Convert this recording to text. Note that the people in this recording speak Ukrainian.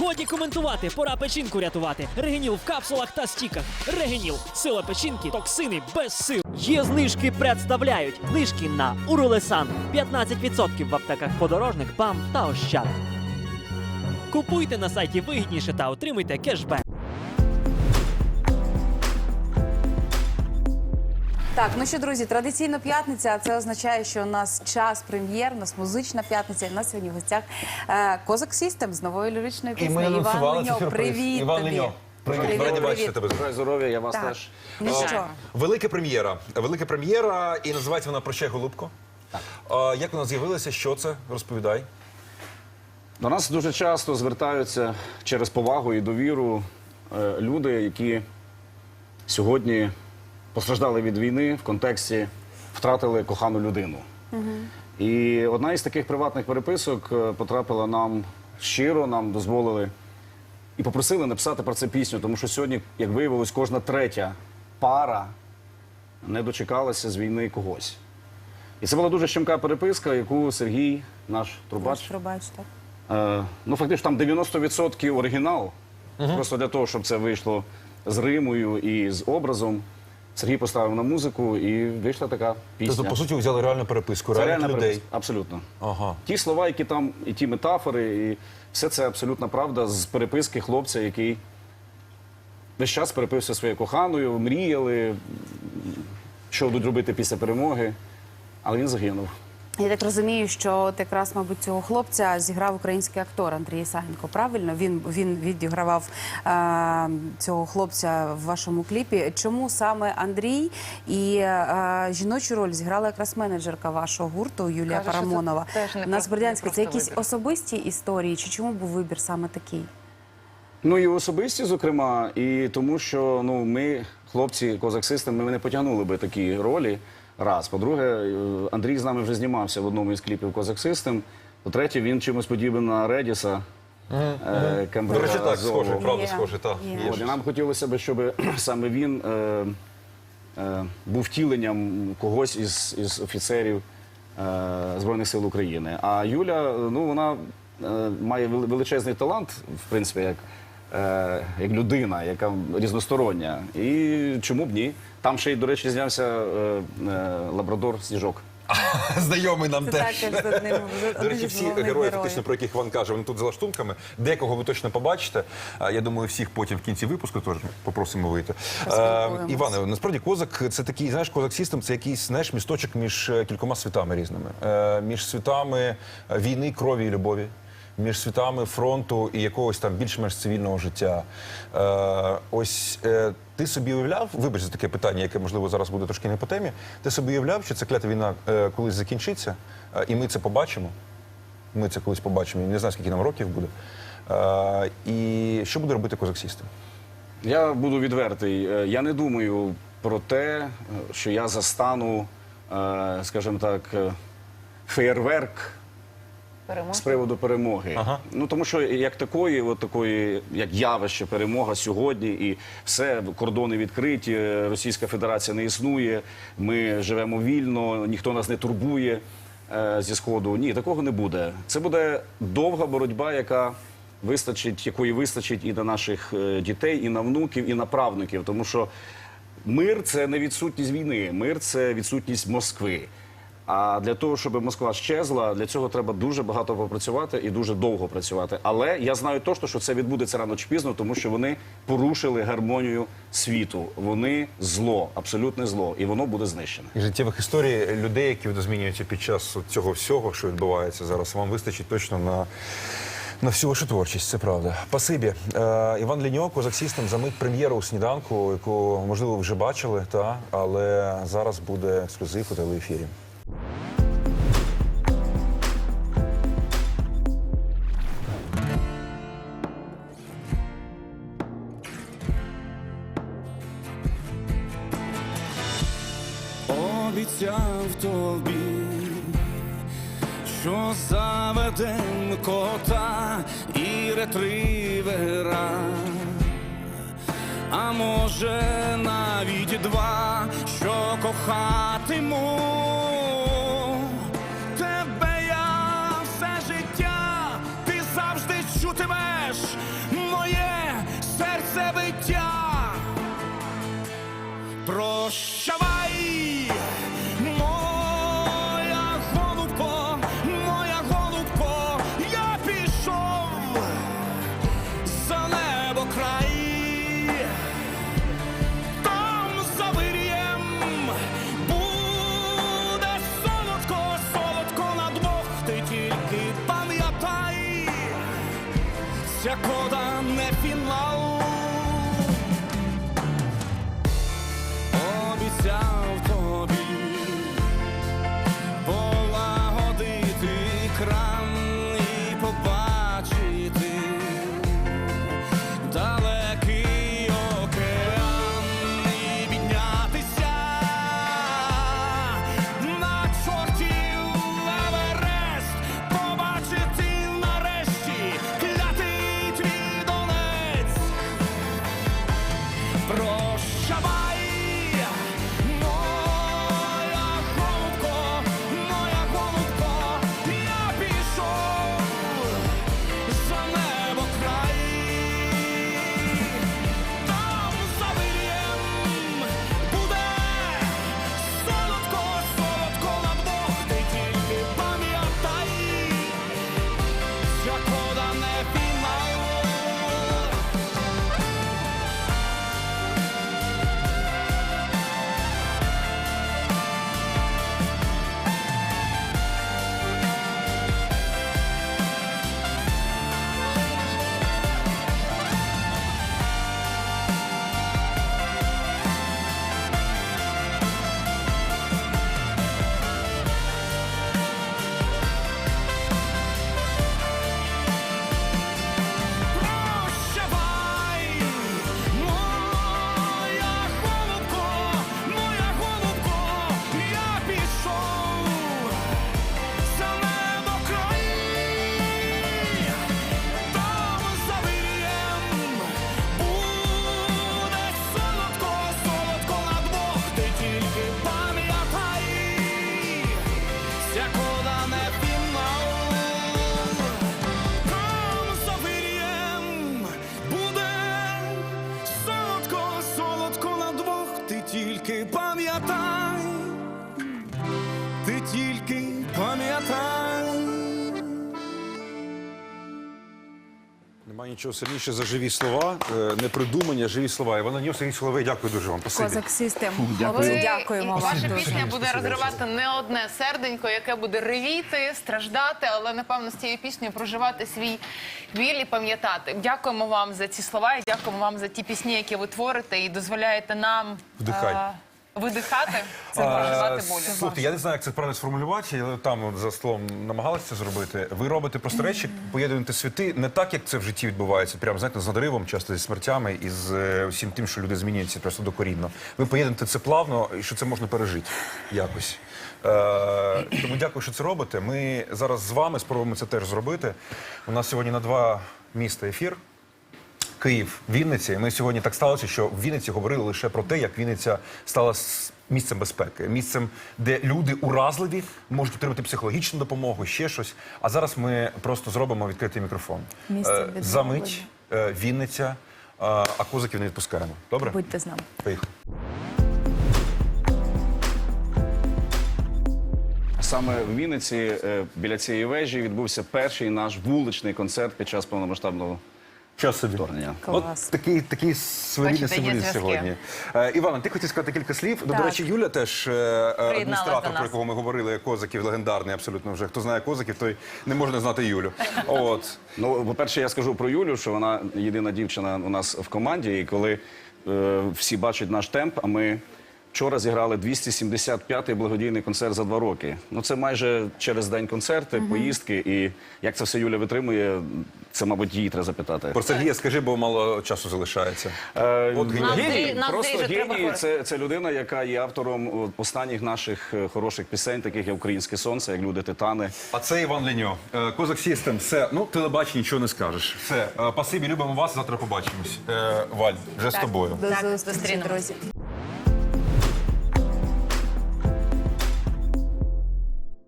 Годі коментувати, пора печінку рятувати. Регеніл в капсулах та стіках. Регеніл. Сила печінки, токсини без сил. Є знижки представляють. Знижки на Уролесан. 15% в аптеках подорожник, ПАМ та Ощад. Купуйте на сайті вигідніше та отримуйте кешбек. Так, ну що, друзі, традиційно п'ятниця. а Це означає, що у нас час прем'єр, у нас музична п'ятниця. І у нас сьогодні в гостях е, Козак Сістем з новою ліричною І піснею. Іван сюрприз. привіт Іван тобі. Леньов. Привіт, Привіт, раді бачити тебе. Бажаю здоров'я, я вас Так. теж. Ну А, що, Велика прем'єра. Велика прем'єра, і називається вона Прощай, голубко. А, як вона з'явилася? Що це? Розповідай. До нас дуже часто звертаються через повагу і довіру е, люди, які сьогодні постраждали від війни в контексті втратили кохану людину. І одна із таких приватних переписок е, потрапила нам щиро, нам дозволили і попросили написати про це пісню, тому що сьогодні, як виявилось, кожна третя пара не дочекалася з війни когось. І це була дуже щемка переписка, яку Сергій, наш трубач, пробач, так? Е, ну, фактично, там 90% оригінал. Просто для того, щоб це вийшло з римою і з образом. Сергій поставив на музику і вийшла така пісня. Тобто, по суті, ви взяли реальну переписку, це реальних людей. Абсолютно. Ага. Ті слова, які там, і ті метафори, і все це абсолютна правда з переписки хлопця, який весь час перепився своєю коханою, мріяли, що будуть робити після перемоги, але він загинув. Я так розумію, що от якраз, мабуть, цього хлопця зіграв український актор Андрій Сагенко. Правильно? Він він відігравав е, цього хлопця в вашому кліпі. Чому саме Андрій і е, жіночу роль зіграла якраз менеджерка вашого гурту Юлія Каже, Парамонова? У нас Бердянська. Це якісь вибір. особисті історії? Чи чому був вибір саме такий? Ну і особисті, зокрема, і тому, що ну ми, хлопці, козак-систем, ми не потягнули би такі ролі. Раз. По-друге, е, Андрій з нами вже знімався в одному із кліпів Козак Систем. По-третє, він чимось подібний на Редіса. е, До Кембриджа речі, так, Азову. схоже, правда, Є. схоже, так. Є. Є От, і нам хотілося б, щоб саме він е, е, був втіленням когось із, із офіцерів е, Збройних сил України. А Юля, ну вона е, має вели- величезний талант, в принципі, як, е, як людина, яка різностороння. І чому б ні? Там ще й, до речі, знявся е, е, лабрадор Сніжок. Знайомий нам Це теж. також з одним з До одним речі, з всі головних герої, фактично, про яких Іван каже, вони тут за лаштунками. Декого ви точно побачите. А, Я думаю, всіх потім в кінці випуску теж попросимо вийти. Е, Поспілкуємось. Іване, насправді козак це такий, знаєш, козак Сістем це якийсь знаєш, місточок між е, кількома світами різними. Е, Між світами війни, крові і любові. Між світами фронту і якогось там більш-менш цивільного життя. Е, ось е, ти собі уявляв, вибач за таке питання, яке можливо зараз буде трошки не по темі. Ти собі уявляв, що ця клята війна е, колись закінчиться, е, і ми це побачимо. Ми це колись побачимо. Не знаю, скільки нам років буде. Е, і що буде робити козак Сістем? Я буду відвертий. Е, Я не думаю про те, е, що я застану, е, скажімо так, феєрверк Перемога. з приводу перемоги. Ага. Ну тому що як такої, от такої, як явище, перемога сьогодні, і все кордони відкриті. Російська Федерація не існує. Ми живемо вільно, ніхто нас не турбує е, зі сходу. Ні, такого не буде. Це буде довга боротьба, яка вистачить, якої вистачить і на наших е, дітей, і на внуків, і на правнуків, тому що. Мир це не відсутність війни, мир це відсутність Москви. А для того, щоб Москва щезла, для цього треба дуже багато попрацювати і дуже довго працювати. Але я знаю точно, що це відбудеться рано чи пізно, тому що вони порушили гармонію світу. Вони зло, абсолютне зло, і воно буде знищене. І життєвих історій людей, які змінюються під час цього всього, що відбувається зараз, вам вистачить точно на. На всю вашу творчість, це правда. Пасибі. Е, Іван Ліньок, козак Сістем, за мить прем'єру у сніданку, яку, можливо, вже бачили, та, але зараз буде ексклюзив у телеефірі. Що заведем кота і ретривера, а може навіть два, що кохатиму. Тебе я все життя, ти завжди чутимеш серце биття. Прощавай, край, там за вир'єм буде солодко, солодко на двох, ти тільки пам'ятай, ця кода не фінал. Обіцяв нічого сильніше за живі слова, е, непридумані, а живі слова. Іван Ньос, Сергій Соловей, дякую дуже вам. Спасибі. Козак Систем. Дякую. Дякуємо вам Ваша дуже. пісня буде розривати не одне серденько, яке буде ревіти, страждати, але напевно з цією піснею проживати свій біль і пам'ятати. Дякуємо вам за ці слова і дякуємо вам за ті пісні, які ви творите і дозволяєте нам Вдихай. Е, видихати, це проживати болю. Слухайте, я не знаю, як це правильно сформулювати, але там за столом намагалися це зробити. Ви робите просто речі, поєднуєте світи не так, як це в житті відбувається, прямо знаєте, з надривом, часто зі смертями і з е, всім тим, що люди змінюються просто докорінно. Ви поєднуєте це плавно і що це можна пережити якось. Е, тому дякую, що це робите. Ми зараз з вами спробуємо це теж зробити. У нас сьогодні на два міста ефір. Київ, Вінниця. І ми сьогодні так сталося, що в Вінниці говорили лише про те, як Вінниця стала місцем безпеки, місцем, де люди уразливі можуть отримати психологічну допомогу, ще щось. А зараз ми просто зробимо відкритий мікрофон. Місце Е, відновлення. Замить е, Вінниця, а козаків не відпускаємо. Добре? Будьте з нами. Поїхали. Саме в Вінниці е, біля цієї вежі відбувся перший наш вуличний концерт під час повномасштабного Час собі. вторгнення. От такий, такий своєрідний Бачите, символізм сьогодні. Е, Івана, ти хотів сказати кілька слів. Ну, До речі, Юля теж е, е, адміністратор, про якого ми говорили, козаків легендарний, абсолютно вже. Хто знає козаків, той не може не знати Юлю. От. Ну, по-перше, я скажу про Юлю, що вона єдина дівчина у нас в команді. І коли е, всі бачать наш темп, а ми вчора зіграли 275-й благодійний концерт за два роки. Ну це майже через день концерти, поїздки. І як це все Юля витримує, це, мабуть, її треба запитати. Про Сергія скажи, бо мало часу залишається. Е, От геній. Геній, просто геній це, це людина, яка є автором останніх наших е, хороших пісень, таких як Українське сонце, як люди Титани. А це Іван Леньо. Е, Козак Сістем. Все, ну телебачення нічого не скажеш. Все, е, пасибі, любимо вас. Завтра побачимось. Е, Валь, вже з тобою. До Так, зустрічі, друзі.